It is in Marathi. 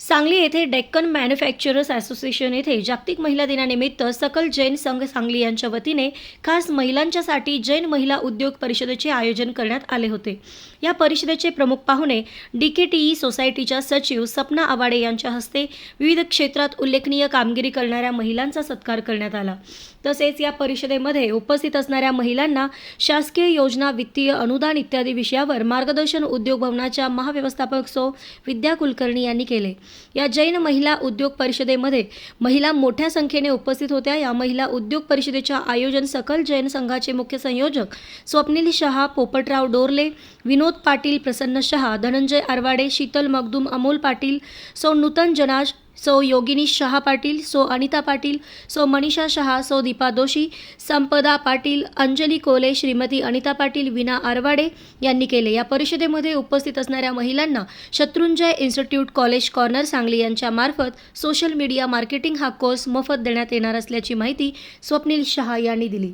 सांगली येथे डेक्कन मॅन्युफॅक्चरर्स असोसिएशन येथे जागतिक महिला दिनानिमित्त सकल जैन संघ सांगली यांच्या वतीने खास महिलांच्यासाठी जैन महिला उद्योग परिषदेचे आयोजन करण्यात आले होते. या परिषदेचे प्रमुख पाहुणे डी के टी ई सोसायटीच्या सचिव सपना आवाडे यांच्या हस्ते विविध क्षेत्रात उल्लेखनीय कामगिरी करणाऱ्या महिलांचा सत्कार करण्यात आला. तसेच या परिषदेमध्ये उपस्थित असणाऱ्या महिलांना शासकीय योजना वित्तीय अनुदान इत्यादी विषयावर मार्गदर्शन उद्योग भवनाच्या महाव्यवस्थापक सो विद्या कुलकर्णी यांनी केले. या जैन महिला उद्योग परिषदेमध्ये महिला मोठ्या संख्येने उपस्थित होत्या. या महिला उद्योग परिषदेच्या आयोजन सकल जैन संघाचे मुख्य संयोजक स्वप्नील शहा पोपटराव डोरले विनोद पाटील प्रसन्न शहा धनंजय आरवाडे शीतल मगदूम अमोल पाटील सौ नूतन जनाज सो योगिनी शहा पाटील सो अनिता पाटील सो मनीषा शहा सो दीपा दोशी संपदा पाटील अंजली कोले श्रीमती अनिता पाटील विना आरवाडे यांनी केले. या परिषदेमध्ये उपस्थित असणाऱ्या महिलांना Shatrunjay institute college corner Sangli यांच्या मार्फत सोशल मीडिया मार्केटिंग हा कोर्स मोफत देण्यात येणार असल्याची माहिती स्वप्नील शहा यांनी दिली.